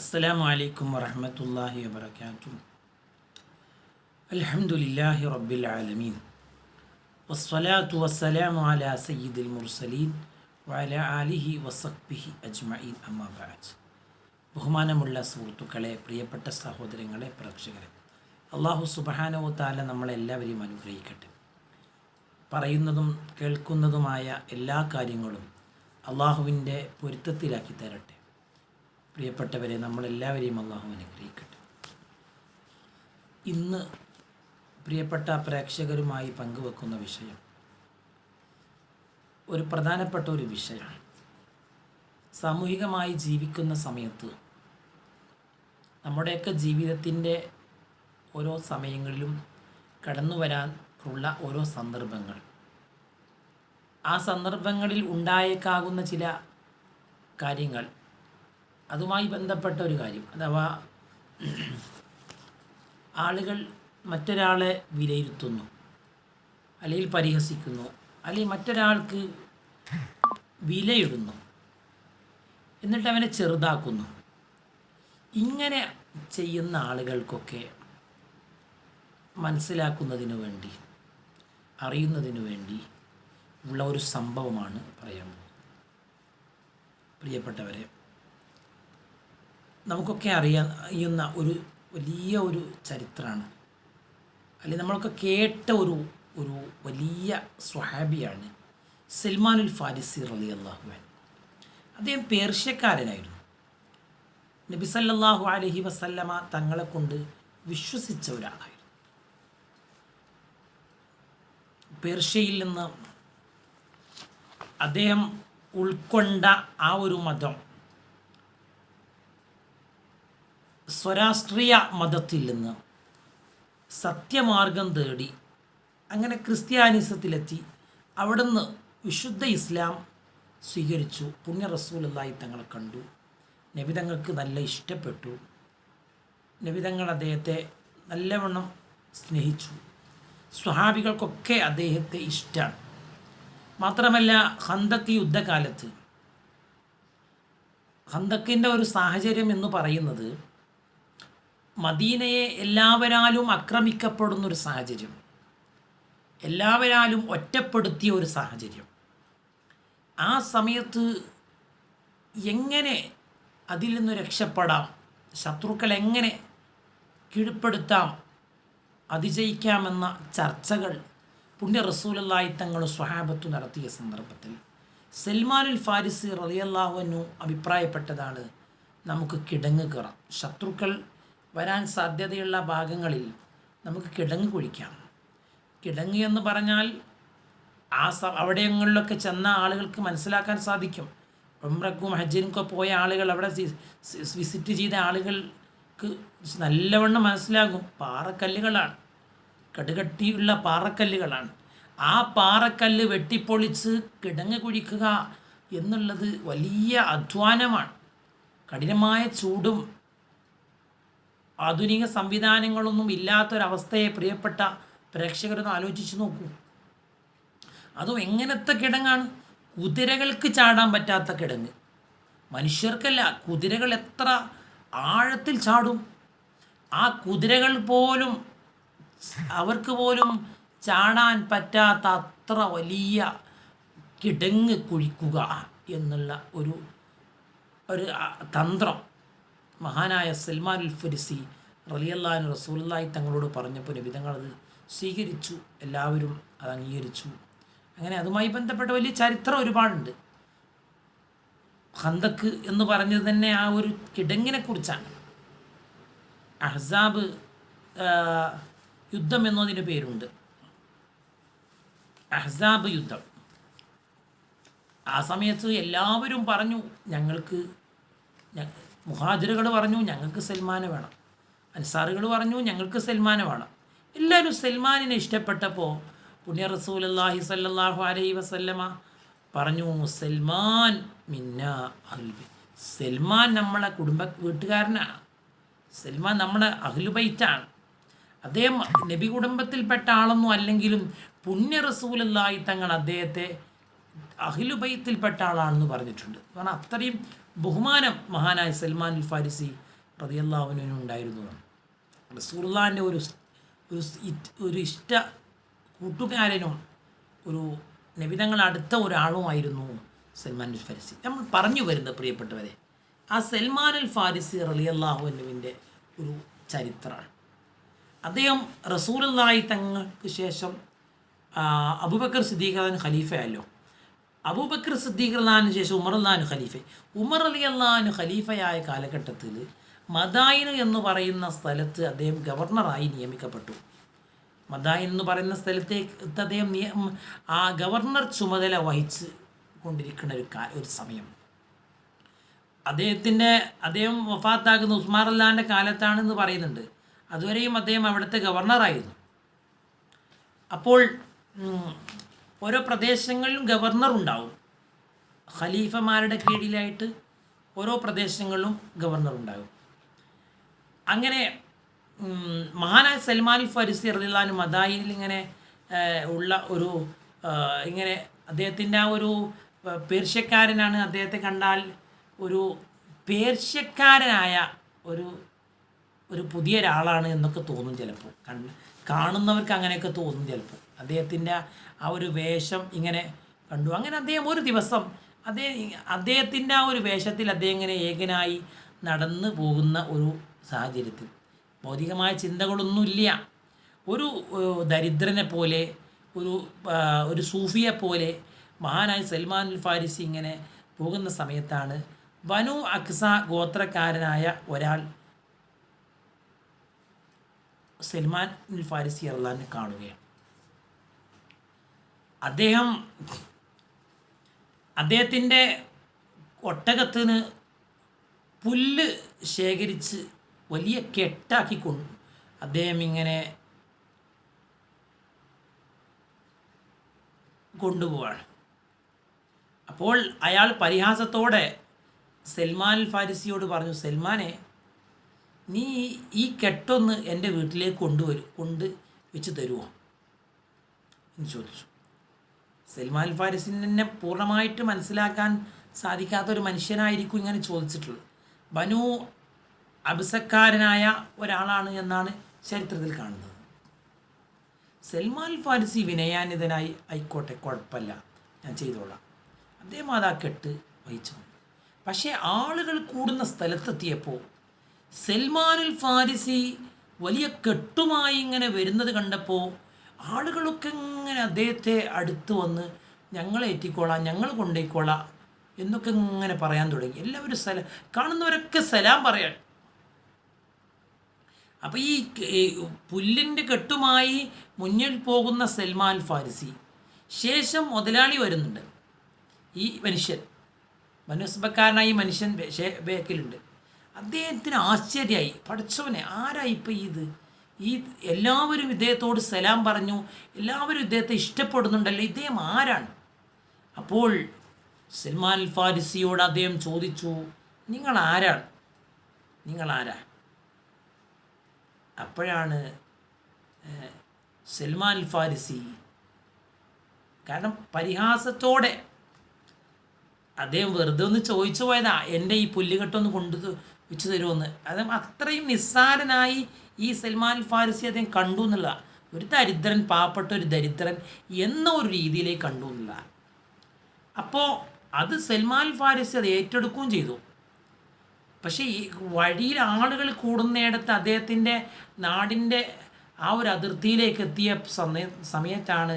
السلام عليكم ورحمة الله وبركاته الحمد لله رب العالمين والصلاة والسلام على سيد المرسلين وعلى آله وصحبه أجمعين أما بعد ബഹുമാനമുള്ള സുഹൃത്തുക്കളെ പ്രിയപ്പെട്ട സഹോദരങ്ങളെ പ്രേക്ഷകരെ അള്ളാഹു സുബഹാനവ താല നമ്മളെല്ലാവരെയും അനുഗ്രഹിക്കട്ടെ പറയുന്നതും കേൾക്കുന്നതുമായ എല്ലാ കാര്യങ്ങളും അള്ളാഹുവിൻ്റെ പൊരുത്തത്തിലാക്കി തരട്ടെ പ്രിയപ്പെട്ടവരെ നമ്മളെല്ലാവരെയും അള്ളാഹു അനുഗ്രഹിക്കട്ടെ. ഇന്ന് പ്രിയപ്പെട്ട പ്രേക്ഷകരുമായി പങ്കുവെക്കുന്ന വിഷയം ഒരു പ്രധാനപ്പെട്ട ഒരു വിഷയമാണ്. സാമൂഹികമായി ജീവിക്കുന്ന സമയത്ത് നമ്മുടെയൊക്കെ ജീവിതത്തിന്റെ ഓരോ സമയങ്ങളിലും കടന്നു വരാൻ ഉള്ള ഓരോ സന്ദർഭങ്ങൾ. ആ സന്ദർഭങ്ങളിൽ ഉണ്ടായേക്കാകുന്ന ചില കാര്യങ്ങൾ അതുമായി ബന്ധപ്പെട്ട ഒരു കാര്യം. അഥവാ ആളുകൾ മറ്റൊരാളെ വിലയിരുത്തുന്നു അല്ലെങ്കിൽ പരിഹസിക്കുന്നു അല്ലെങ്കിൽ മറ്റൊരാൾക്ക് വിലയിടുന്നു എന്നിട്ട് അവനെ ചെറുതാക്കുന്നു. ഇങ്ങനെ ചെയ്യുന്ന ആളുകൾക്കൊക്കെ മനസ്സിലാക്കുന്നതിനു വേണ്ടി അറിയുന്നതിനു വേണ്ടി ഉള്ള ഒരു സംഭവമാണ് പറയാൻ പോകുന്നത് പ്രിയപ്പെട്ടവരെ നമുക്കൊക്കെ അറിയുന്ന ഒരു വലിയ ഒരു ചരിത്രമാണ്. അല്ലെങ്കിൽ നമ്മളൊക്കെ കേട്ട ഒരു ഒരു വലിയ സ്വഹാബിയാണ് സൽമാനുൽ ഫാരിസി റലി അള്ളാഹുവാൻ അദ്ദേഹം പേർഷ്യക്കാരനായിരുന്നു. നബി സല്ലാഹു അലഹി വസല്ലമ തങ്ങളെ കൊണ്ട് വിശ്വസിച്ച ഒരാളായിരുന്നു. പേർഷ്യയിൽ നിന്ന് അദ്ദേഹം ഉൾക്കൊണ്ട ആ ഒരു മതം സ്വരാഷ്ട്രീയ മതത്തിൽ നിന്ന് സത്യമാർഗം തേടി അങ്ങനെ ക്രിസ്ത്യാനിസത്തിലെത്തി. അവിടുന്ന് വിശുദ്ധ ഇസ്ലാം സ്വീകരിച്ചു. പുണ്യ റസൂലായി തങ്ങളെ കണ്ടു. നബിതങ്ങൾക്ക് നല്ല ഇഷ്ടപ്പെട്ടു. നബിതങ്ങൾ അദ്ദേഹത്തെ നല്ലവണ്ണം സ്നേഹിച്ചു. സ്വഹാബികൾക്കൊക്കെ അദ്ദേഹത്തെ ഇഷ്ടമാണ് മാത്രമല്ല ഹന്തക്ക് യുദ്ധകാലത്ത് ഹന്തക്കിന്റെ ഒരു സാഹചര്യം എന്ന് പറയുന്നത് മദീനയെ എല്ലാവരാലും ആക്രമിക്കപ്പെടുന്ന ഒരു സാഹചര്യം. എല്ലാവരാലും ഒറ്റപ്പെടുത്തിയ ഒരു സാഹചര്യം. ആ സമയത്ത് എങ്ങനെ അതിൽ നിന്ന് രക്ഷപ്പെടാം? ശത്രുക്കൾ എങ്ങനെ കീഴ്പ്പെടുത്താം? അതിജയിക്കാമെന്ന ചർച്ചകൾ പുണ്യ റസൂലല്ലായി തങ്ങൾ സ്വഹാബത്തു നടത്തിയ സന്ദർഭത്തിൽ സൽമാനുൽ ഫാരിസ് റലിയല്ലാഹുവിനു അഭിപ്രായപ്പെട്ടതാണ് നമുക്ക് കിടങ്ങ് കയറാം. ശത്രുക്കൾ വരാൻ സാധ്യതയുള്ള ഭാഗങ്ങളിൽ നമുക്ക് കിടങ്ങ് കുഴിക്കാം. കിടങ്ങ് എന്ന് പറഞ്ഞാൽ ആ സ അവിടെങ്ങളിലൊക്കെ ചെന്ന ആളുകൾക്ക് മനസ്സിലാക്കാൻ സാധിക്കും. ഉംറക്കും ഹജ്ജിനുമൊക്കെ പോയ ആളുകൾ അവിടെ വിസിറ്റ് ചെയ്ത ആളുകൾക്ക് നല്ലവണ്ണം മനസ്സിലാകും. പാറക്കല്ലുകളാണ്. കടുകട്ടിയുള്ള പാറക്കല്ലുകളാണ്. ആ പാറക്കല്ല് വെട്ടിപ്പൊളിച്ച് കിടങ്ങ് കുഴിക്കുക എന്നുള്ളത് വലിയ അധ്വാനമാണ്. കഠിനമായ ചൂടും ആധുനിക സംവിധാനങ്ങളൊന്നും ഇല്ലാത്തൊരവസ്ഥയെ പ്രിയപ്പെട്ട പ്രേക്ഷകരൊന്ന് ആലോചിച്ച് നോക്കൂ. അതും എങ്ങനത്തെ കിടങ്ങാണ്? കുതിരകൾക്ക് ചാടാൻ പറ്റാത്ത കിടങ്ങ്. മനുഷ്യർക്കല്ല കുതിരകൾ എത്ര ആഴത്തിൽ ചാടും. ആ കുതിരകൾ പോലും അവർക്ക് പോലും ചാടാൻ പറ്റാത്ത അത്ര വലിയ കിടങ്ങ് കുഴിക്കുക എന്നുള്ള ഒരു ഒരു തന്ത്രം. മഹാനായ സൽമാൻ സൽമാനുൽ ഫുരിസി റലിയല്ലാൻ റസൂലായി തങ്ങളോട് പറഞ്ഞപ്പോൾ നബിതങ്ങളത് സ്വീകരിച്ചു എല്ലാവരും അത് അംഗീകരിച്ചു. അങ്ങനെ അതുമായി ബന്ധപ്പെട്ട വലിയ ചരിത്രം ഒരുപാടുണ്ട്. ഹന്തക്ക് എന്ന് പറഞ്ഞത് തന്നെ ആ ഒരു കിടങ്ങിനെക്കുറിച്ചാണ്. അഹ്സാബ് യുദ്ധം എന്നതിന് പേരുണ്ട്. അഹ്സാബ് യുദ്ധം. ആ സമയത്ത് എല്ലാവരും പറഞ്ഞു ഞങ്ങൾക്ക് മുഹാജിറുകൾ പറഞ്ഞു ഞങ്ങൾക്ക് സൽമാനെ വേണം. അൻസാറുകൾ പറഞ്ഞു ഞങ്ങൾക്ക് സൽമാനെ വേണം. എല്ലാവരും സൽമാനിനെ ഇഷ്ടപ്പെട്ടപ്പോൾ പുണ്യ റസൂൽ അള്ളാഹി സല്ലാഹു അലൈ വസല്ലമ പറഞ്ഞു സൽമാൻ മിന്ന അഹ്ലുബൈ സൽമാൻ നമ്മളെ കുടുംബ വീട്ടുകാരനാണ് സൽമാൻ നമ്മളെ അഹ്ലുബൈറ്റാണ് അദ്ദേഹം നബി കുടുംബത്തിൽപ്പെട്ട ആളൊന്നും അല്ലെങ്കിലും പുണ്യ റസൂലല്ലായി തങ്ങൾ അദ്ദേഹത്തെ അഖിലുബൈത്തിൽപ്പെട്ട ആളാണെന്ന് പറഞ്ഞിട്ടുണ്ട്. കാരണം അത്രയും ബഹുമാനം മഹാനായ സൽമാൻ അൽ ഫാരിസി റതിയല്ലാവിനും ഉണ്ടായിരുന്നു. റസൂള്ളാന്റെ ഒരു ഒരു ഇഷ്ട കൂട്ടുകാരനും ഒരു നബിതങ്ങൾ അടുത്ത ഒരാളുമായിരുന്നു സൽമാൻ അൽ ഫാരിസി. നമ്മൾ പറഞ്ഞു വരുന്ന പ്രിയപ്പെട്ടവരെ ആ സൽമാൻ അൽ ഫാരിസി റലിയല്ലാഹുവിന്റെ ഒരു ചരിത്രമാണ്. അദ്ദേഹം റസൂലുള്ളാഹി തങ്ങൾക്ക് ശേഷം അബുബക്കർ സിദ്ദീഖാദൻ ഖലീഫയല്ലോ അബൂബക്കർ സിദ്ദീഖ് അള്ളഹാന് ശേഷം ഉമർ അള്ളഹാനു ഖലീഫ. ഉമർ അലി അള്ളഹാനു ഖലീഫയായ കാലഘട്ടത്തിൽ മദായിന് എന്ന് പറയുന്ന സ്ഥലത്ത് അദ്ദേഹം ഗവർണറായി നിയമിക്കപ്പെട്ടു. മദായിൻ എന്ന് പറയുന്ന സ്ഥലത്തേക്ക് അദ്ദേഹം നിയ- ആ ഗവർണർ ചുമതല വഹിച്ച് കൊണ്ടിരിക്കുന്ന ഒരു കാ ഒരു സമയം. അദ്ദേഹത്തിന്റെ അദ്ദേഹം വഫാത്താകുന്ന ഉസ്മാർ അല്ലാന്റെ കാലത്താണെന്ന് പറയുന്നുണ്ട്. അതുവരെയും അദ്ദേഹം അവിടുത്തെ ഗവർണറായിരുന്നു. അപ്പോൾ ഓരോ പ്രദേശങ്ങളിലും ഗവർണർ ഉണ്ടാവും. ഖലീഫമാരുടെ കീഴിലായിട്ട് ഓരോ പ്രദേശങ്ങളിലും ഗവർണർ ഉണ്ടാകും. അങ്ങനെ മഹാനായ സൽമാൻ ഫരിസി റലിലാനും മദായിനിൽ ഇങ്ങനെ ഉള്ള ഒരു ഇങ്ങനെ അദ്ദേഹത്തിന്റെ ആ ഒരു പേർഷ്യക്കാരനാണ് അദ്ദേഹത്തെ കണ്ടാൽ ഒരു പേർഷ്യക്കാരനായ ഒരു ഒരു പുതിയ ഒരാളാണ് എന്നൊക്കെ തോന്നും ചിലപ്പോൾ. കണ്ട് കാണുന്നവർക്ക് അങ്ങനെയൊക്കെ തോന്നും ചിലപ്പോൾ. അദ്ദേഹത്തിന്റെ ആ ഒരു വേഷം ഇങ്ങനെ കണ്ടു. അങ്ങനെ അദ്ദേഹം ഒരു ദിവസം അദ്ദേഹം അദ്ദേഹത്തിന്റെ ആ ഒരു വേഷത്തിൽ അദ്ദേഹം ഇങ്ങനെ ഏകനായി നടന്നു പോകുന്ന ഒരു സാഹചര്യത്തിൽ. ഭൗതികമായ ചിന്തകളൊന്നുമില്ല. ഒരു ദരിദ്രനെ പോലെ ഒരു ഒരു സൂഫിയെ പോലെ മഹാനായ സൽമാൻ ഫാരിസി ഇങ്ങനെ പോകുന്ന സമയത്താണ് വനു അക്സ ഗോത്രക്കാരനായ ഒരാൾ സൽമാൻ ഫാരിസി അള്ളാഹിനെ കാണുകയാണ്. അദ്ദേഹം അദ്ദേഹത്തിന്റെ ഒട്ടകത്തിന് പുല്ല് ശേഖരിച്ച് വലിയ കെട്ടാക്കിക്കൊണ്ട്. അദ്ദേഹം ഇങ്ങനെ കൊണ്ടുപോവാണ്. അപ്പോൾ അയാൾ പരിഹാസത്തോടെ സൽമാൻ ഫാരിസിയോട് പറഞ്ഞു സൽമാനെ നീ ഈ കെട്ടൊന്ന് എന്റെ വീട്ടിലേക്ക് കൊണ്ടുവരും കൊണ്ട് വെച്ച് തരുമോ എന്ന് ചോദിച്ചു. സൽമാൻ ഫാരിസിനെ പൂർണമായിട്ട് മനസ്സിലാക്കാൻ സാധിക്കാത്ത ഒരു മനുഷ്യനായിരിക്കും ഇങ്ങനെ ചോദിച്ചിട്ടുള്ളത്. ബനു അബിസക്കാരനായ ഒരാളാണ് എന്നാണ് ചരിത്രത്തിൽ കാണുന്നത്. സൽമാൻ ഫാരിസി വിനയാനിതനായി ആയിക്കോട്ടെ കുഴപ്പമില്ല. ഞാൻ ചെയ്തോളാം. അദ്ദേഹം അത് ആ കെട്ട് വഹിച്ചു പക്ഷേ ആളുകൾ കൂടുന്ന സ്ഥലത്തെത്തിയപ്പോൾ സൽമാനുൽ ഫാരിസി വലിയ കെട്ടുമായി ഇങ്ങനെ വരുന്നത് കണ്ടപ്പോൾ ആളുകളൊക്കെ ഇങ്ങനെ അദ്ദേഹത്തെ അടുത്ത് വന്ന് ഞങ്ങളെ എത്തിക്കോളാം ഞങ്ങൾ കൊണ്ടുപോയിക്കോളാം എന്നൊക്കെ ഇങ്ങനെ പറയാൻ തുടങ്ങി. എല്ലാവരും സല കാണുന്നവരൊക്കെ സലാം പറയാൻ. അപ്പോൾ ഈ പുല്ലിന്റെ കെട്ടുമായി മുന്നിൽ പോകുന്ന സൽമാൻ ഫാരിസി ശേഷം മുതലാളി വരുന്നുണ്ട്. ഈ മനുഷ്യൻ മനുസ്ബക്കാരനായ മനുഷ്യൻ ബേക്കിലുണ്ട് അദ്ദേഹത്തിന് ആശ്ചര്യമായി. പഠിച്ചവനെ ആരാ ഇപ്പം ഇത്? ഈ എല്ലാവരും ഇദ്ദേഹത്തോട് സലാം പറഞ്ഞു. എല്ലാവരും ഇദ്ദേഹത്തെ ഇഷ്ടപ്പെടുന്നുണ്ടല്ലോ. ഇദ്ദേഹം ആരാണ്? അപ്പോൾ സൽമാൻ അൽ ഫാരിസിയോട് അദ്ദേഹം ചോദിച്ചു നിങ്ങൾ ആരാണ്? നിങ്ങൾ ആരാ? അപ്പോഴാണ് സൽമാൻ അൽ ഫാരിസി കാരണം പരിഹാസത്തോടെ അദ്ദേഹം വെറുതെ ഒന്ന് ചോദിച്ചു പോയതാ എന്റെ ഈ പുല്ലുകെട്ടൊന്ന് കൊണ്ടു വെച്ചു തരുമെന്ന് അദ്ദേഹം അത്രയും നിസ്സാരനായി ഈ സൽമാൻ ഫാരിസി അദ്ദേഹം കണ്ടു എന്നുള്ള ഒരു ദരിദ്രൻ പാവപ്പെട്ട ഒരു ദരിദ്രൻ എന്ന ഒരു രീതിയിലേക്ക് കണ്ടു എന്നുള്ള. അപ്പോൾ അത് സൽമാൻ ഫാരിസി അത് ഏറ്റെടുക്കുകയും ചെയ്തു. പക്ഷേ ഈ വഴിയിൽ ആളുകൾ കൂടുന്നിടത്ത് അദ്ദേഹത്തിന്റെ നാടിന്റെ ആ ഒരു അതിർത്തിയിലേക്ക് എത്തിയ സമയ സമയത്താണ്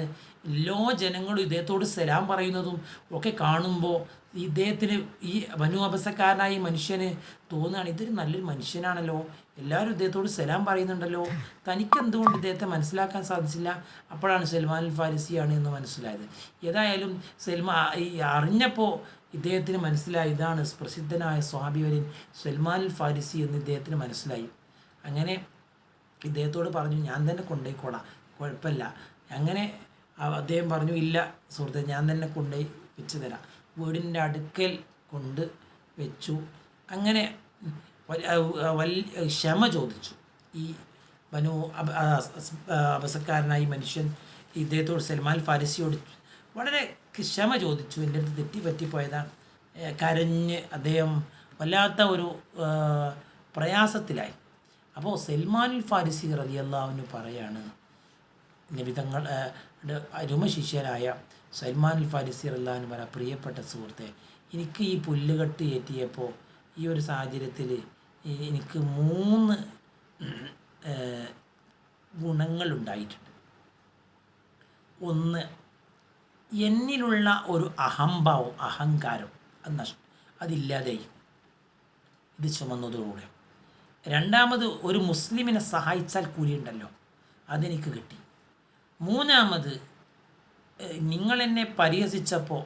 എല്ലാ ജനങ്ങളും ഇദ്ദേഹത്തോട് സലാം പറയുന്നതും ഒക്കെ കാണുമ്പോൾ ഇദ്ദേഹത്തിന് ഈ വനു അപസക്കാരനായി മനുഷ്യന് തോന്നുകയാണ് ഇതൊരു നല്ലൊരു മനുഷ്യനാണല്ലോ. എല്ലാവരും ഇദ്ദേഹത്തോട് സലാം പറയുന്നുണ്ടല്ലോ. തനിക്ക് എന്തുകൊണ്ട് ഇദ്ദേഹത്തെ മനസ്സിലാക്കാൻ സാധിച്ചില്ല? അപ്പോഴാണ് സൽമാൻ അൽ ഫാരിസിയാണ് എന്ന് മനസ്സിലായത്. ഏതായാലും സൽമാ ഈ അറിഞ്ഞപ്പോൾ ഇദ്ദേഹത്തിന് മനസ്സിലായി. ഇതാണ് പ്രസിദ്ധനായ സ്വാഭിവരൻ സൽമാൻ അൽ ഫാരിസി എന്ന് ഇദ്ദേഹത്തിന് മനസ്സിലായി. അങ്ങനെ ഇദ്ദേഹത്തോട് പറഞ്ഞു ഞാൻ തന്നെ കൊണ്ടുപോയിക്കോളാം. കുഴപ്പമില്ല. അങ്ങനെ അദ്ദേഹം പറഞ്ഞു ഇല്ല സുഹൃത്തെ ഞാൻ തന്നെ കൊണ്ടുപോയി വെച്ച് തരാം. വീടിന്റെ അടുക്കൽ കൊണ്ട് വെച്ചു. അങ്ങനെ വലിയ ക്ഷമ ചോദിച്ചു. ഈ ബനു അബസക്കാരനായി മനുഷ്യൻ ഇദ്ദേഹത്തോട് സൽമാൻ ഫാരിസിയോട് വളരെ ക്ഷമ ചോദിച്ചു. എന്റെ അടുത്ത് തെറ്റി പറ്റിപ്പോയതാണ് കരഞ്ഞ് അദ്ദേഹം വല്ലാത്ത ഒരു പ്രയാസത്തിലായി. അപ്പോൾ സൽമാനുൽ ഫാരിസി റലിയല്ലാവിന് പറയാണ് നിബിതങ്ങൾ അരുമശിഷ്യരായ അൽ ഫാരിസി അള്ളാഹുവിന് പറ പ്രിയപ്പെട്ട സുഹൃത്തെ എനിക്ക് ഈ പുല്ലുകെട്ട് ഏറ്റിയപ്പോൾ ഈ ഒരു സാഹചര്യത്തിൽ എനിക്ക് മൂന്ന് ഗുണങ്ങളുണ്ടായിട്ടുണ്ട്. ഒന്ന് എന്നിലുള്ള ഒരു അഹംഭാവം അഹങ്കാരം അത് നഷ്ട അതില്ലാതെയും ഇത് ചുമന്നതോടുകൂടെ. രണ്ടാമത് ഒരു മുസ്ലിമിനെ സഹായിച്ചാൽ കൂലിയുണ്ടല്ലോ അതെനിക്ക് കിട്ടി. മൂന്നാമത് നിങ്ങൾ എന്നെ പരിഹസിച്ചപ്പോൾ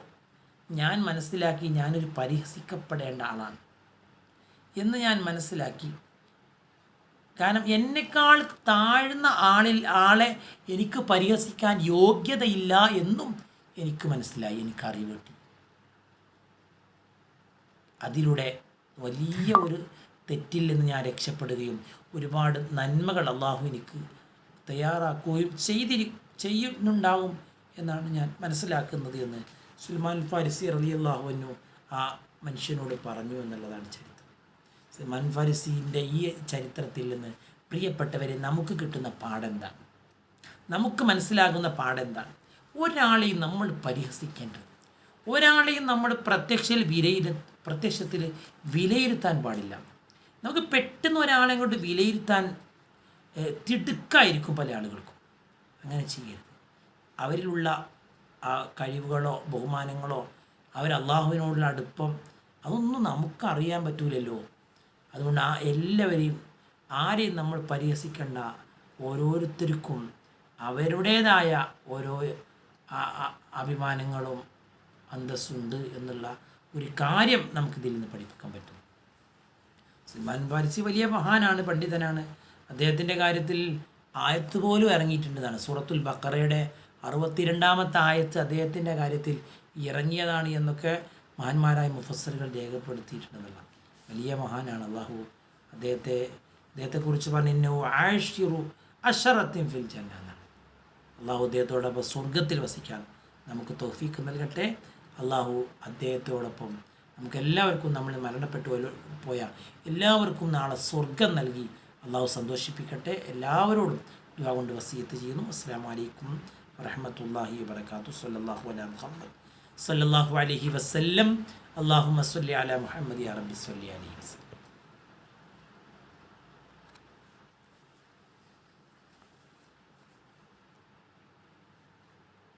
ഞാൻ മനസ്സിലാക്കി ഞാനൊരു പരിഹസിക്കപ്പെടേണ്ട ആളാണ്. എന്ന് ഞാൻ മനസ്സിലാക്കി. കാരണം എന്നെക്കാൾ താഴ്ന്ന ആളിൽ ആളെ എനിക്ക് പരിഹസിക്കാൻ യോഗ്യതയില്ല എന്നും എനിക്ക് മനസ്സിലായി എനിക്ക് അറിവ് കിട്ടി. അതിലൂടെ വലിയ ഒരു തെറ്റിൽ നിന്ന് ഞാൻ രക്ഷപ്പെടുകയും ഒരുപാട് നന്മകൾ അള്ളാഹു എനിക്ക് തയ്യാറാക്കുകയും ചെയ്തിരി ചെയ്യുന്നുണ്ടാവും. എന്നാണ് ഞാൻ മനസ്സിലാക്കുന്നത് എന്ന് സുൽമാൻ ഫാരിസി റലി അള്ളാഹുവിനു ആ മനുഷ്യനോട് പറഞ്ഞു എന്നുള്ളതാണ് ചരിത്രം. സുൽമാൻ ഫാരിസിന്റെ ഈ ചരിത്രത്തിൽ നിന്ന് പ്രിയപ്പെട്ടവരെ നമുക്ക് കിട്ടുന്ന പാടെന്താണ് നമുക്ക് മനസ്സിലാകുന്ന പാടെന്താണ് ഒരാളെയും നമ്മൾ പരിഹസിക്കേണ്ടത്. ഒരാളെയും നമ്മൾ പ്രത്യക്ഷയിൽ വിലയിരു പ്രത്യക്ഷത്തിൽ വിലയിരുത്താൻ പാടില്ല. നമുക്ക് പെട്ടെന്ന് ഒരാളെ കൊണ്ട് വിലയിരുത്താൻ തിടുക്കായിരിക്കും പല ആളുകൾക്കും. അങ്ങനെ ചെയ്യരുത്. അവരിലുള്ള ആ കഴിവുകളോ ബഹുമാനങ്ങളോ അവർ അള്ളാഹുവിനോടുള്ള അടുപ്പം അതൊന്നും നമുക്കറിയാൻ പറ്റൂലല്ലോ. അതുകൊണ്ട് ആ എല്ലാവരെയും ആരെയും നമ്മൾ പരിഹസിക്കേണ്ട. ഓരോരുത്തർക്കും അവരുടേതായ ഓരോ അഭിമാനങ്ങളും അന്തസ്സുണ്ട് എന്നുള്ള ഒരു കാര്യം നമുക്കിതിൽ നിന്ന് പഠിപ്പിക്കാൻ പറ്റും. സൽമാൻ പാരിസി വലിയ മഹാനാണ് പണ്ഡിതനാണ്. അദ്ദേഹത്തിന്റെ കാര്യത്തിൽ ആയത്ത് പോലും ഇറങ്ങിയിട്ടുണ്ടെന്നാണ് സൂറത്തുൽ ബക്കറയുടെ അറുപത്തിരണ്ടാമത്തെ ആയത്ത് അദ്ദേഹത്തിന്റെ കാര്യത്തിൽ ഇറങ്ങിയതാണ് എന്നൊക്കെ മഹാന്മാരായ മുഫസ്സറുകൾ രേഖപ്പെടുത്തിയിട്ടുണ്ടെന്നുള്ള വലിയ മഹാനാണ് അള്ളാഹു. അദ്ദേഹത്തെ അദ്ദേഹത്തെക്കുറിച്ച് പറഞ്ഞു ആഷിറു അഷറത്തിൻ ഫിൽ ജന്ന. അള്ളാഹു അദ്ദേഹത്തോടൊപ്പം സ്വർഗത്തിൽ വസിക്കാൻ നമുക്ക് തോഫീക്ക് നൽകട്ടെ. അള്ളാഹു അദ്ദേഹത്തോടൊപ്പം നമുക്ക് എല്ലാവർക്കും നമ്മൾ മരണപ്പെട്ടു പോയ- പോയ എല്ലാവർക്കും നാളെ സ്വർഗം നൽകി അള്ളാഹു സന്തോഷിപ്പിക്കട്ടെ. എല്ലാവരോടും ഇവ കൊണ്ട് വസീയത്ത് ചെയ്യുന്നു. അസ്സാം വലൈക്കും വറഹമത്തല്ലാഹി വബർക്കാത്തു സല്ലല്ലാഹു അലാ മുഹമ്മദ്. സല്ലല്ലാഹു അലൈഹി വസല്ലം. അള്ളാഹു സല്ലി അലാ മുഹമ്മദ് അറബി സല്ലി അലൈഹി വസല്ലം.